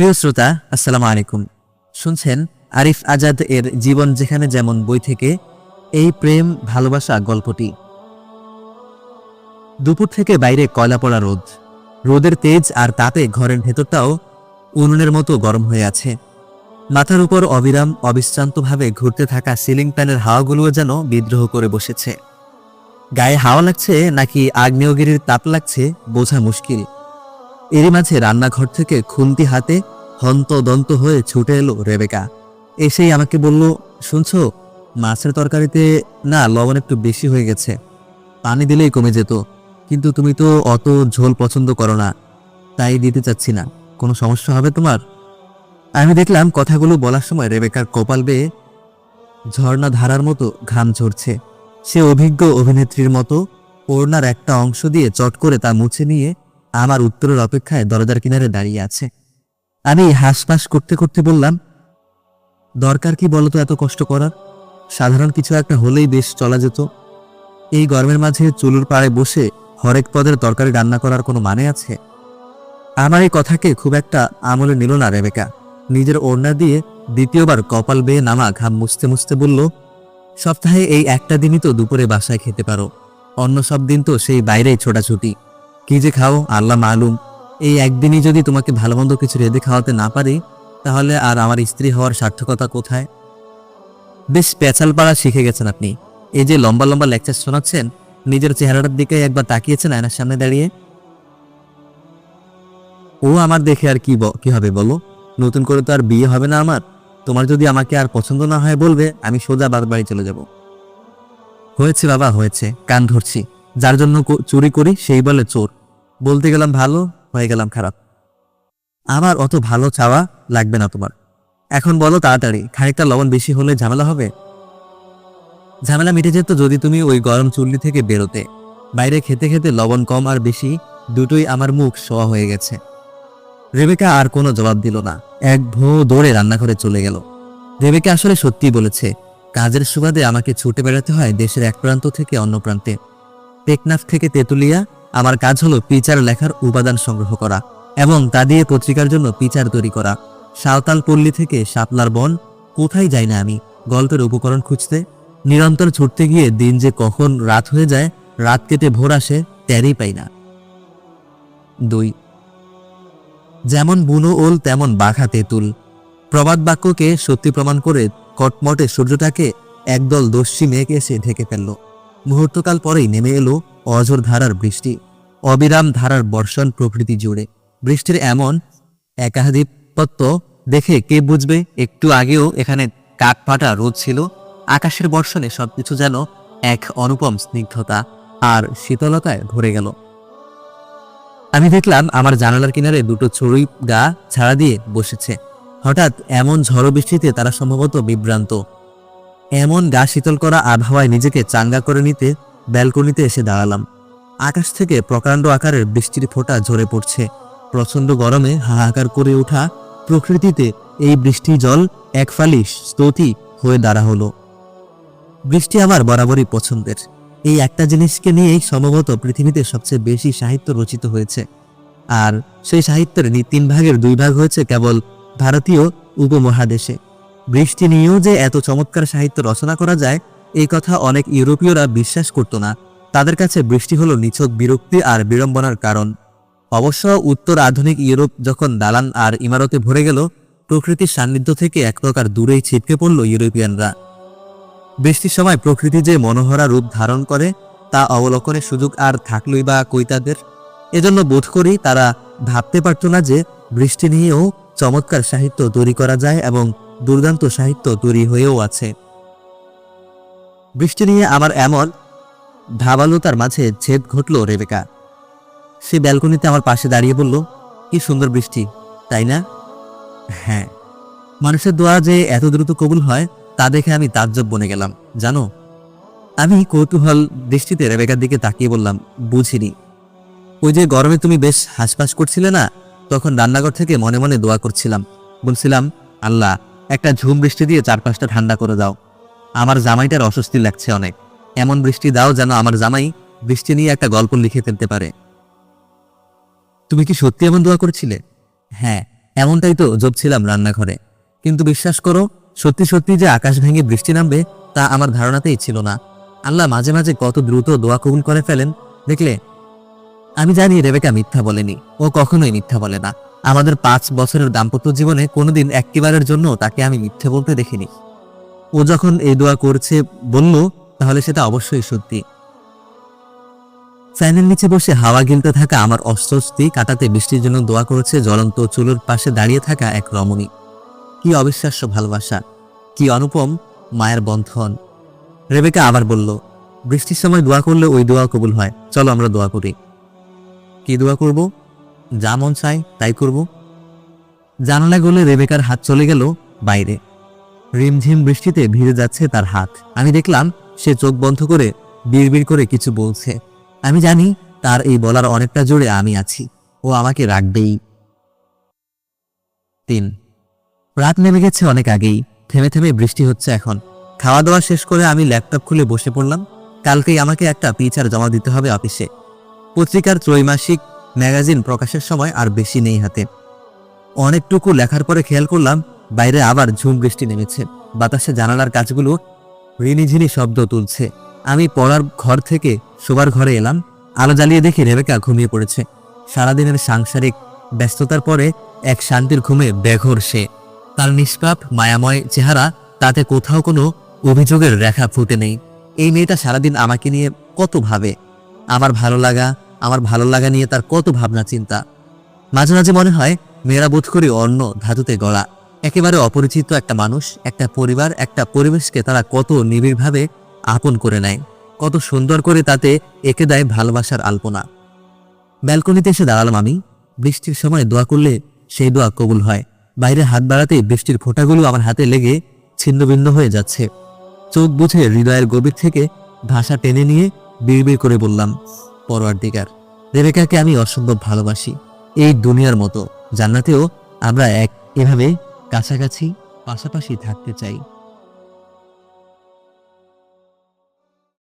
প্রিয় শ্রোতা, আসসালামু আলাইকুম। শুনছেন আরিফ আজাদ এর জীবন যেখানে যেমন বই থেকে, এই প্রেম, ভালোবাসা গল্পটি। দুপুর থেকে বাইরে কয়লা পড়া রোদ। রোদের তেজ আর তাতে ঘরের ভেতরটাও উনুনের মতো গরম হয়ে আছে। মাথার উপর অবিরাম, অবিশ্রান্তভাবে ঘুরতে থাকা সিলিং ফ্যানের হাওয়াগুলোও যেন বিদ্রোহ করে বসেছে। গায়ে হাওয়া লাগছে নাকি আগ্নেয়গিরির তাপ লাগছে, বোঝা মুশকিল। এরই মাঝে রান্নাঘর থেকে খুন্তি হাতে হন্তদন্ত হয়ে ছুটে এলো রেবেকা। এসেই আমাকে বলল, শুনছো, মাছের তরকারিতে না লবণ একটু বেশি হয়ে গেছে। পানি দিলেই কমে যেত, কিন্তু তুমি তো অত ঝোল পছন্দ করো না, তাই দিতে চাচ্ছি না। কোনো সমস্যা হবে তোমার? আমি দেখলাম কথাগুলো বলার সময় রেবেকার কপাল বেয়ে ঝর্ণা ধারার মতো ঘাম ঝরছে। সে অভিজ্ঞ অভিনেত্রীর মতো ওড়নার একটা অংশ দিয়ে চট করে তা মুছে নিয়ে আমার উত্তরের অপেক্ষায় দরজার কিনারে দাঁড়িয়ে আছে। আমি হাঁসফাঁস করতে করতে বললাম, দরকার কি বলতো এত কষ্ট করার? সাধারণ কিছু একটা হলেই বেশ চলা যেত। এই গরমের মাঝে চুলুর পাড়ে বসে হরেক পদের তরকারি রান্না করার কোনো মানে আছে? আমার এই কথাকে খুব একটা আমলে নিল না রেবেকা। নিজের ওড়না দিয়ে দ্বিতীয়বার কপাল বেয়ে নামা ঘাম মুছতে মুছতে বলল, সপ্তাহে এই একটা দিনই তো দুপুরে বাসায় খেতে পারো। অন্য সব দিন তো সেই বাইরেই ছোটাছুটি। কি যে খাও, আল্লাহ মালুম। এই একদিনই যদি তোমাকে ভালো মন্দ কিছু রেঁধে খাওয়াতে না পারি, তাহলে আর আমার স্ত্রী হওয়ার সার্থকতা কোথায়? বেশ পেঁচাল পাড়া শিখে গেছেন আপনি। এই যে লম্বা লম্বা লেকচার শোনাচ্ছেন, নিজের চেহারাটার দিকে একবার তাকিয়েছেন আয়নার সামনে দাঁড়িয়ে। ও আমার দেখে আর কি কি হবে বলো? নতুন করে তো আর বিয়ে হবে না আমার। তোমার যদি আমাকে আর পছন্দ না হয় বলবে, আমি সোজা বাদ বাড়ি চলে যাব। হয়েছে বাবা, হয়েছে। কান ধরছি। যার জন্য চুরি করি, সেই বলে চোর। বলতে গেলাম ভালো, হয়ে গেলাম খারাপ। আমার অত ভালো চাওয়া লাগবে না তোমার। এখন বলো তাড়াতাড়ি, খানিকটা লবণ বেশি হলে ঝামেলা হবে? ঝামেলা মিটে যেত যদি তুমি ওই গরম চুল্লি থেকে বেরোতে। বাইরে খেতে খেতে লবণ কম আর বেশি, দুটোই আমার মুখ শোয়া হয়ে গেছে। রেবেকা আর কোনো জবাব দিল না। এক ভো দৌড়ে রান্নাঘরে চলে গেল। রেবেকা আসলে সত্যি বলেছে, কাজের সুবাদে আমাকে ছুটে বেড়াতে হয় দেশের এক প্রান্ত থেকে অন্য প্রান্তে। টেকনাফ থেকে তেতুলিয়া আমার কাজ হলো পিচার লেখার উপাদান সংগ্রহ করা এবং তা দিয়ে পত্রিকার জন্য পিচার তৈরি করা। সাঁওতাল পল্লী থেকে শাপলার বন, কোথায় যাই না আমি? গল্পের উপকরণ খুঁজতে, নিরন্তর ছুটতে গিয়ে দিন যে কখন রাত হয়ে যায়, রাত কেটে ভোর আসে টেরই পাই না। দুই। যেমন বুনো ওল, তেমন বাঘা তেঁতুল। প্রবাদ বাক্যকে সত্যি প্রমাণ করে কটমটে সূর্যটাকে একদল দস্যি মেঘ এসে ঢেকে ফেলল। মুহূর্তকাল পরেই নেমে এলো অঝোর ধারার বৃষ্টি, অবিরাম ধারার বর্ষণ প্রকৃতি জুড়ে। বৃষ্টির এমন একাধিপত্য দেখে কে বুঝবে? একটু আগেও এখানে কাক ফাটা রোদ ছিল, আকাশের বর্ষণে সবকিছু যেন এক অনুপম স্নিগ্ধতা আর শীতলতায় ভরে গেল। আমি দেখলাম আমার জানালার কিনারে দুটো চড়ুই গা ছাড়া দিয়ে বসেছে। হঠাৎ এমন ঝড় বৃষ্টিতে তারা সম্ভবত বিভ্রান্ত। এমন গা শীতল করা আবহাওয়ায় নিজেকে চাঙ্গা করে নিতে ব্যালকনিতে এসে দাঁড়ালাম। আকাশ থেকে প্রকাণ্ড আকারের বৃষ্টির ফোঁটা ঝরে পড়ছে। প্রচণ্ড গরমে হাহাকার করে ওঠা প্রকৃতিতে এই বৃষ্টি জল এক ফালি স্তুতি হয়ে দাঁড়া হলো। বৃষ্টি আমার বরাবরই পছন্দের। এই একটা জিনিসকে নিয়েই সম্ভবত পৃথিবীতে সবচেয়ে বেশি সাহিত্য রচিত হয়েছে। আর সেই সাহিত্যের তিন ভাগের দুই ভাগ হয়েছে কেবল ভারতীয় উপমহাদেশে। বৃষ্টি নিয়েও যে এত চমৎকার সাহিত্য রচনা করা যায় এই কথা অনেক ইউরোপীয়রা বিশ্বাস করত না। তাদের কাছে বৃষ্টি হলো নিছক বিরক্তি আর বিড়ম্বনার কারণ। অবশ্য উত্তর আধুনিক ইউরোপ যখন দালান আর ইমারতে ভরে গেল, প্রকৃতির সান্নিধ্য থেকে এক প্রকার দূরেই ছিটকে পড়ল ইউরোপিয়ানরা। বৃষ্টির সময় প্রকৃতি যে মনোহরা রূপ ধারণ করে, তা অবলোকনের সুযোগ আর থাকলই বা কৈতাদের এজন্য বোধ করি তারা ভাবতে পারত না যে বৃষ্টি নিয়েও চমৎকার সাহিত্য তৈরি করা যায় এবং দুর্দান্ত সাহিত্য তৈরি হয়েও আছে। বৃষ্টি নিয়ে আমার এমন ধাবালতার মাঝে ছেদ ঘটল রেবেকা। সে ব্যালকনিতে আমার পাশে দাঁড়িয়ে বলল, কি সুন্দর বৃষ্টি, তাই না? হ্যাঁ মানুষের দোয়া যে এত দ্রুত কবুল হয়, তা দেখে আমি তাজ্জব বনে গেলাম, জানো? আমি কৌতূহল দৃষ্টিতে রেবেকার দিকে তাকিয়ে বললাম, বুঝিনি। ওই যে গরমে তুমি বেশ হাসপাস করছিলে না, তখন রান্নাঘর থেকে মনে মনে দোয়া করছিলাম। বলছিলাম, আল্লাহ, একটা ঝুম বৃষ্টি দিয়ে চারপাশটা ঠান্ডা করে দাও। আমার জামাইটার অস্বস্তি লাগছে অনেক। এমন বৃষ্টি দাও যেন আমার জামাই বৃষ্টি নিয়ে একটা গল্প লিখে ফেলতে পারে। তুমি কি সত্যি এমন দোয়া করেছিলে? হ্যাঁ এমনটাই তো জপছিলাম রান্নাঘরে। কিন্তু বিশ্বাস করো, সত্যি সত্যি যে আকাশ ভেঙে বৃষ্টি নামবে, তা আমার ধারণাতেই ছিল না। আল্লাহ মাঝে মাঝে কত দ্রুত দোয়া কবুল করে ফেলেন। দেখলে, আমি জানি রেবেকা মিথ্যা বলেনি, ও কখনোই মিথ্যা বলে না। আমাদের পাঁচ বছরের দাম্পত্য জীবনে কোনোদিন একটিবারের জন্য তাকে আমি মিথ্যে বলতে দেখিনি। ও যখন এই দোয়া করছে বলল, তাহলে সেটা অবশ্যই সত্যি। ফ্যানের নিচে বসে হাওয়া গিলতে থাকা আমার অস্বস্তি কাটাতে বৃষ্টির জন্য দোয়া করেছে জ্বলন্ত চুলোর পাশে দাঁড়িয়ে থাকা এক রমণী। কি অবিশ্বাস্য ভালোবাসা, কি অনুপম মায়ের বন্ধন। রেবেকা আবার বলল, বৃষ্টির সময় দোয়া করলে ওই দোয়া কবুল হয়, চলো আমরা দোয়া করি। কি দোয়া করব? যা মন চায় তাই করব। জানালা গলে রেবেকার হাত চলে গেল বাইরে। রিমঝিম বৃষ্টিতে ভিজে যাচ্ছে তার হাত। আমি দেখলাম সে চোখ বন্ধ করে বিড়বিড় করে কিছু বলছে। আমি জানি তার এই বলার অনেকটা জোরে আমি আছি। ও আমাকে রাখবেই। তিন। রাত নেমে গেছে অনেক আগেই। থেমে থেমে বৃষ্টি হচ্ছে এখন। খাওয়া দাওয়া শেষ করে আমি ল্যাপটপ খুলে বসে পড়লাম। কালকেই আমাকে একটা পিচার জমা দিতে হবে অফিসে। পত্রিকার ত্রৈমাসিক ম্যাগাজিন প্রকাশের সময় আর বেশি নেই হাতে। অনেকটুকু লেখার পরে খেয়াল করলাম বাইরে আবার ঝুম বৃষ্টি নেমেছে। বাতাসে জানালার কাজগুলো রিনিঝিনি শব্দ তুলছে। আমি পড়ার ঘর থেকে শোবার ঘরে এলাম। আলো জ্বালিয়ে দেখি রেবেকা ঘুমিয়ে পড়েছে। সারাদিনের সাংসারিক ব্যস্ততার পরে এক শান্তির ঘুমে বেঘর সে। তার নিষ্পাপ, মায়াময় চেহারা তাতে কোথাও কোনো অভিযোগের রেখা ফুটে নেই। এই মেয়েটা সারাদিন আমাকে নিয়ে কত ভাবে? আমার ভালো লাগা, আমার ভালো লাগা নিয়ে তার কত ভাবনা, চিন্তা। মাঝে মাঝে মনে হয় মেয়েরা বোধ করি অন্য ধাতুতে গড়া। একেবারে অপরিচিত একটা মানুষ, একটা পরিবার, একটা পরিবেশকে তারা কত নিবিড়ভাবে আপন করে নেয়, কত সুন্দর করে তাতে একে দেয় ভালোবাসার আলপনা। ব্যালকনিতে এসে দাঁড়ালাম আমি বৃষ্টির সময় দোয়া করলে সেই দোয়া কবুল হয়। বাইরে হাত বাড়াতে বৃষ্টির ফোঁটাগুলো আমার হাতে লেগে ছিন্নভিন্ন হয়ে যাচ্ছে। চোখ বুঝে হৃদয়ের গভীর থেকে ভাষা টেনে নিয়ে বিড়বিড় করে বললাম, পরোয়ার দিগার, রেবেকাকে আমি অসম্ভব ভালোবাসি। এই দুনিয়ার মতো, জান্নাতেও আমরা এক এভাবে কাছাকাছি পাশাপাশি থাকতে চাই।